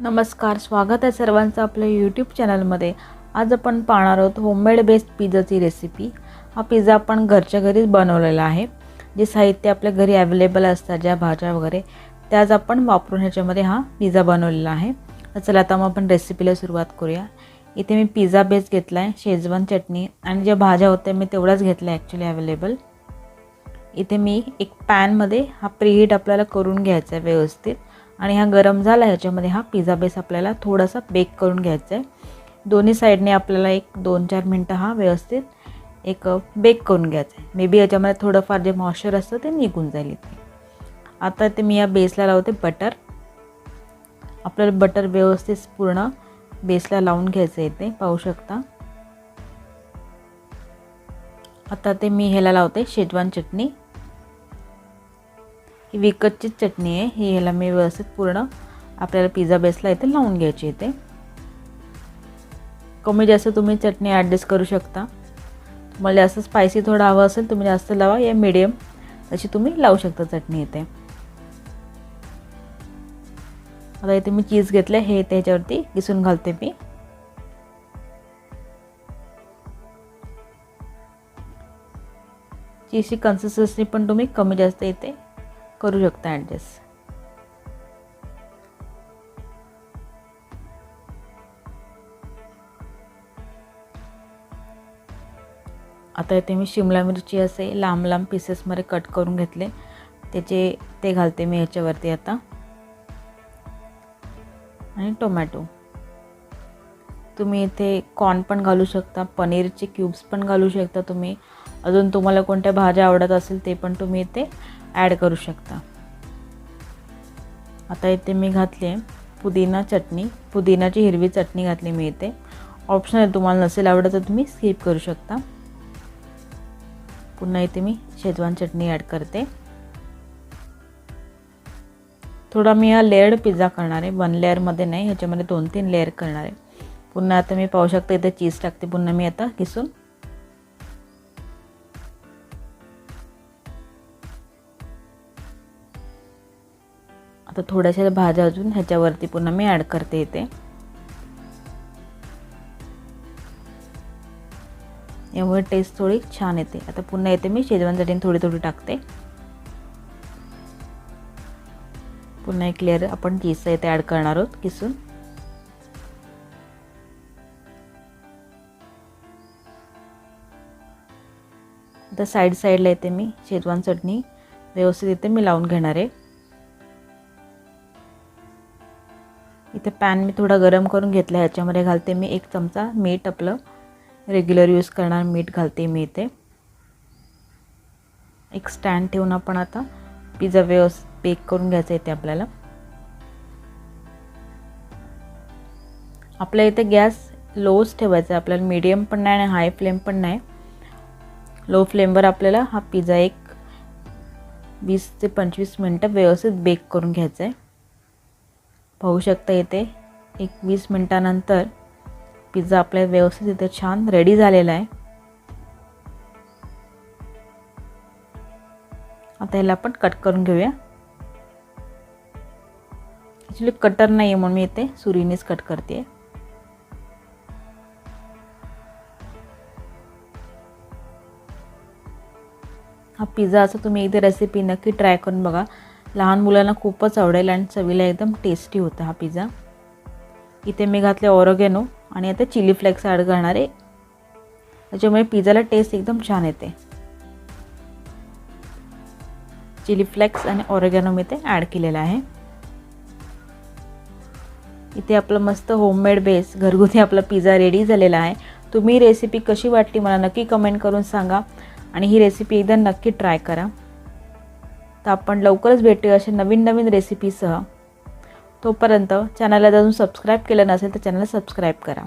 नमस्कार स्वागत आहे सर्वांचं आपल्या यूट्यूब चॅनलमध्ये आज आपण पाहणार आहोत होममेड बेस्ड पिझ्झाची रेसिपी हा पिझ्झा आपण घरच्या घरीच बनवलेला आहे. जे साहित्य आपल्या घरी अवेलेबल असतात ज्या भाज्या वगैरे त्याच आपण वापरून ह्याच्यामध्ये हा पिझ्झा बनवलेला आहे. तर चला आता मग आपण रेसिपीला सुरुवात करूया. इथे मी पिझ्झा बेस घेतला आहे शेजवान चटणी आणि ज्या भाज्या होत्या मी तेवढ्याच घेतल्या ॲक्च्युली अवेलेबल इथे मी एक पॅनमध्ये हा प्रीहीट आपल्याला करून घ्यायचा आहे व्यवस्थित. आणि हा गरम झाला ह्याच्यामध्ये हा पिझ्झा बेस आपल्याला थोडासा बेक करून घ्यायचा आहे दोन्ही साईडने आपल्याला एक दोन चार मिनटं हा व्यवस्थित एक बेक करून घ्यायचा आहे मे बी याच्यामध्ये थोडंफार जे मॉइश्चर असतं ते निघून जाईल इथे. आता ते मी या बेसला लावते बटर आपल्याला बटर व्यवस्थित पूर्ण बेसला लावून घ्यायचं इथे पाहू शकता. आता ते मी ह्याला लावते शेजवान चटणी. ही विकतचीच चटणी आहे. ही ह्याला मी व्यवस्थित पूर्ण आपल्याला पिझ्झा बेसला इथे लावून घ्यायची इथे. कमी जास्त तुम्ही चटणी ॲडजस्ट करू शकता. तुम्हाला जास्त स्पायसी थोडं हवं असेल तुम्ही जास्त लावा. या मिडियम अशी तुम्ही लावू शकता चटणी इथे. आता इथे मी चीज घेतलं हे त्याच्यावरती किसून घालते मी. चीजची कन्सिस्टन्सी पण तुम्ही कमी जास्त इथे करू शकता ॲडजस्ट आता इथे मी शिमला मिरची असे लांब लांब पीसेसमध्ये कट करून घेतले. त्याचे ते घालते मी ह्याच्यावरती आता. आणि टोमॅटो तुम्ही इथे कॉर्न पण घालू शकता पनीरचे क्यूब्स पण घालू शकता तुम्ही. अजून तुम्हाला कोणत्या भाज्या आवडत असेल ते पण तुम्ही इथे ॲड करू शकता. आता इथे मी घातली आहे पुदिना चटणी. पुदिनाची हिरवी चटणी घातली मी इथे. ऑप्शन आहे तुम्हाला नसेल आवडत तर तुम्ही स्किप करू शकता. पुन्हा इथे मी शेजवान चटणी ॲड करते. थोडा मी हा लेअर्ड पिझ्झा करणार आहे. वन लेअरमध्ये नाही ह्याच्यामध्ये दोन तीन लेअर करणार आहे. पुन्हा आता मी पाहू शकते इथे चीज टाकते. पुन्हा मी आता किसून आता थोड्याशा भाज्या अजून ह्याच्यावरती पुन्हा मी ॲड करते इथे. यामुळे टेस्ट थोडी छान येते. आता पुन्हा येते मी शेजवान चटणी थोडी थोडी टाकते. पुन्हा एक लेअर आपण चीजचा इथे ॲड करणार आहोत किसून. आता साईड साईडला येते मी शेजवान चटणी व्यवस्थित इथे मी लावून घेणार आहे. इथे पॅन मी थोडा गरम करून घेतला ह्याच्यामध्ये घालते मी एक चमचा मीठ आपलं. रेग्युलर यूज करणार मीठ घालते मी इथे. एक स्टँड ठेवून आपण आता पिझ्झा व्यवस्थित बेक करून घ्यायचा इथे आपल्याला. आपल्या इथे गॅस लोच ठेवायचा आहे. आपल्याला मीडियम पण नाही आणि हाय फ्लेम पण नाही. लो फ्लेमवर आपल्याला हा पिझ्झा एक वीस ते पंचवीस मिनटं व्यवस्थित बेक करून घ्यायचा आहे. पाहू शकता येते. एक वीस मिनटानंतर पिझ्झा आपल्या व्यवस्थित इथे छान रेडी झालेला आहे. आता ह्याला आपण कट करून घेऊया. ॲक्च्युली कटर नाही आहे म्हणून मी इथे सुरीनेच कट करते हा पिझ्झा असं तुम्ही एकदा रेसिपी नक्की ट्राय करून बघा. लहान मुलांना खूपच आवडेल आणि चवीला एकदम टेस्टी होता हा पिझ्झा इथे मी घातले ऑरोगेनो आणि आता चिली फ्लेक्स ॲड करणार. आहे त्याच्यामुळे पिझ्झाला टेस्ट एकदम छान येते. चिली फ्लेक्स आणि ऑरेगॅनो मी ते ॲड केलेलं आहे. इथे आपलं मस्त होममेड बेस घरगुती आपला पिझ्झा रेडी झालेला आहे. तुम्ही रेसिपी कशी वाटली मला नक्की कमेंट करून सांगा आणि ही रेसिपी एकदा नक्की ट्राय करा. तर आपण लवकरच भेटूया अशा नवीन नवीन रेसिपीसह तोपर्यंत चॅनलला अजून सबस्क्राईब केलं नसेल तर चॅनलला सबस्क्राईब करा.